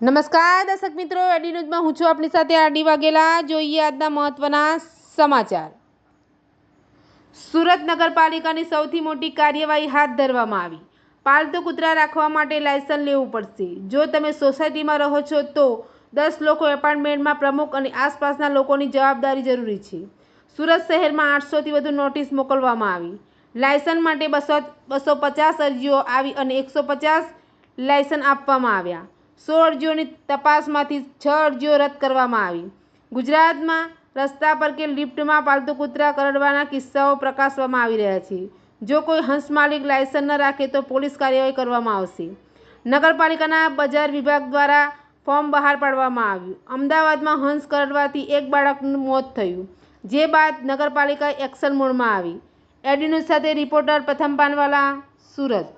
નમસ્કાર, દર્શક મિત્રો. એડી ન્યૂઝમાં હું છું આપણી સાથે આરડી વાઘેલા. જોઈએ આજના મહત્વના સમાચાર. સુરત નગરપાલિકાની સૌથી મોટી કાર્યવાહી હાથ ધરવામાં આવી. પાલતુ કૂતરા રાખવા માટે લાયસન્સ લેવું પડશે. જો તમે સોસાયટીમાં રહો છો, તો દસ લોકો એપાર્ટમેન્ટમાં પ્રમુખ અને આસપાસના લોકોની જવાબદારી જરૂરી છે. સુરત શહેરમાં આઠસોથી વધુ નોટિસ મોકલવામાં આવી. લાયસન્સ માટે બસો બસો પચાસ અરજીઓ આવી અને એકસો પચાસ લાયસન્સ આપવામાં આવ્યા. સો અરજીઓની તપાસમાંથી છ અરજીઓ રદ કરવામાં આવી. ગુજરાતમાં રસ્તા પર કે લિફ્ટમાં પાલતુ કૂતરા કરડવાના કિસ્સાઓ પ્રકાશવામાં આવી રહ્યા છે. જો કોઈ હંસ માલિક લાયસન્સ ન રાખે તો પોલીસ કાર્યવાહી કરવામાં આવશે. નગરપાલિકાના બજાર વિભાગ દ્વારા ફોર્મ બહાર પાડવામાં આવ્યું. અમદાવાદમાં હંસ કરડવાથી એક બાળકનું મોત થયું, જે બાદ નગરપાલિકા એક્શન મોડમાં આવી. એડી સાથે રિપોર્ટર પ્રથમ પાનવાલા, સુરત.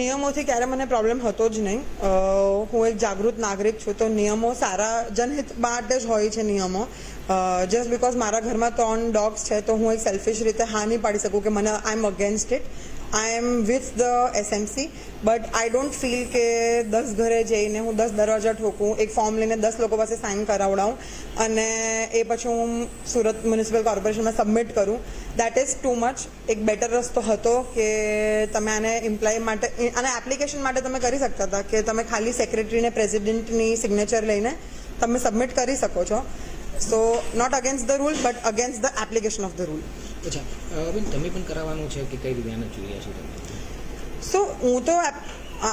નિયમોથી ક્યારે મને પ્રોબ્લેમ હતો જ નહીં. હું એક જાગૃત નાગરિક છું, તો નિયમો સારા જનહિત માટે જ હોય છે નિયમો. જસ્ટ બિકોઝ મારા ઘરમાં ત્રણ ડોગ્સ છે, તો હું એક સેલ્ફિશ રીતે હા નહીં પાડી શકું કે મને I am against it I am with the SMC but I don't feel કે દસ ઘરે જઈને હું દસ દરવાજા ઠોકું એક ફોર્મ લઈને દસ લોકો પાસે સાઇન કરાવડાવું અને એ પછી હું સુરત મ્યુનિસિપલ કોર્પોરેશનમાં સબમિટ કરું દેટ ઇઝ ટુ મચ એક બેટર રસ્તો હતો કે તમે આને ઇમ્પ્લાય માટે અને એપ્લિકેશન માટે તમે કરી શકતા હતા કે તમે ખાલી સેક્રેટરીને પ્રેસિડેન્ટની સિગ્નેચર લઈને તમે સબમિટ કરી શકો છો so not against the rule but against the application of the rule અચ્છા બેન તમે પણ કરાવવાનું છે કે કઈ રીતે આને જોઈએ છો તમે? સો હું તો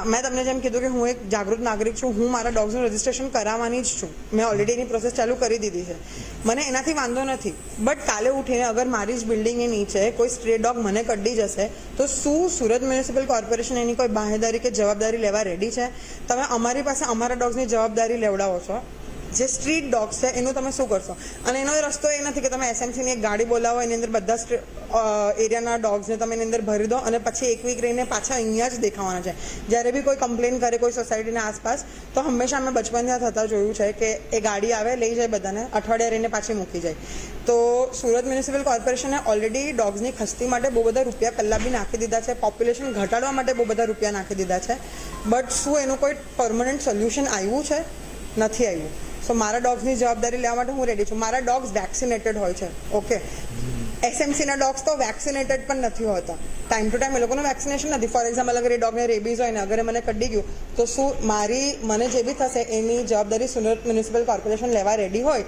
મેં તમને જેમ કીધું કે હું એક જાગૃત નાગરિક છું હું મારા ડોગ્સનું રજિસ્ટ્રેશન કરાવવાની જ છું. મેં ઓલરેડી એની પ્રોસેસ ચાલુ કરી દીધી છે. મને એનાથી વાંધો નથી. બટ કાલે ઉઠીને અગર મારી જ બિલ્ડિંગની નીચે કોઈ સ્ટ્રે ડોગ મને કડી જશે તો શું સુરત મ્યુનિસિપલ કોર્પોરેશન એની કોઈ બાહેદારી કે જવાબદારી લેવા રેડી છે? તમે અમારી પાસે અમારા ડોગ્સની જવાબદારી લેવડાવો છો. જે સ્ટ્રીટ ડોગ્સ છે, એનું તમે શું કરશો? અને એનો રસ્તો એ નથી કે તમે એસએમસીની એક ગાડી બોલાવો, એની અંદર બધા એરિયાના ડોગ્સને તમે એની અંદર ભરી દો અને પછી એક વીક રહીને પાછા અહીંયા જ દેખાવાના છે. જ્યારે બી કોઈ કમ્પ્લેન કરે કોઈ સોસાયટીના આસપાસ, તો હંમેશા અમે બચપનથી થતા જોયું છે કે એ ગાડી આવે, લઈ જાય બધાને, અઠવાડિયા રહીને પાછી મૂકી જાય. તો સુરત મ્યુનિસિપલ કોર્પોરેશને ઓલરેડી ડોગ્સની ખસ્તી માટે બહુ બધા રૂપિયા પહેલાં બી નાખી દીધા છે. પોપ્યુલેશન ઘટાડવા માટે બહુ બધા રૂપિયા નાખી દીધા છે. બટ શું એનું કોઈ પરમનન્ટ સોલ્યુશન આવ્યું છે? નથી આવ્યું. સો મારા ડોગ્સની જવાબદારી લેવા માટે હું રેડી છું. મારા ડોગ્સ વેક્સિનેટેડ હોય છે. ઓકે એસએમસીના ડોગ્સ તો વેક્સિનેટેડ પણ નથી હોતા. ટાઈમ ટુ ટાઈમ એ લોકોનું વેક્સિનેશન નથી. ફોર એક્ઝામ્પલ અગર એ ડોગને રેબીઝ હોય ને, અગર મને કડી ગયું, તો શું મારી, મને જે બી થશે, એની જવાબદારી સુરત મ્યુનિસિપલ કોર્પોરેશન લેવા રેડી હોય,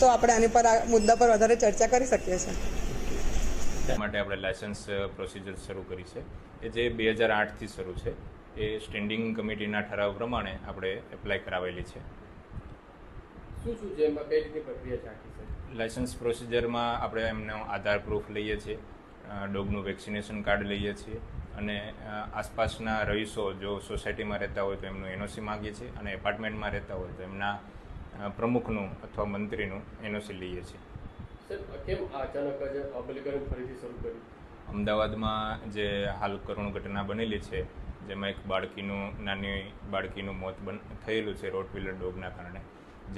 તો આપણે આની પર આ મુદ્દા પર વધારે ચર્ચા કરી શકીએ છીએ. માટે આપણે લાયસન્સ પ્રોસિજર શરૂ કરી છે. એ જે બે હજાર આઠથી શરૂ છે, એ સ્ટેન્ડિંગ કમિટીના ઠરાવ પ્રમાણે આપણે એપ્લાય કરાવેલી છે. શું શું છે? એમાં કઈ રીતે પ્રક્રિયા છે? આખી લાયસન્સ પ્રોસિજરમાં આપણે એમનો આધાર પ્રૂફ લઈએ છીએ ડોગનું વેક્સિનેશન કાર્ડ લઈએ છીએ અને આસપાસના રહીશો જો સોસાયટીમાં રહેતા હોય તો એમનું એનઓસી માગીએ છીએ અને એપાર્ટમેન્ટમાં રહેતા હોય તો એમના પ્રમુખનું અથવા મંત્રીનું એનઓસી લઈએ છીએ. સર કેમ અચાનક જ અમલીકરણ ફરીથી શરૂ કર્યું? અમદાવાદમાં જે હાલ કરુણ ઘટના બનેલી છે જેમાં એક બાળકીનું નાની બાળકીનું મોત બન થયેલું છે રોટવીલર ડોગના કારણે.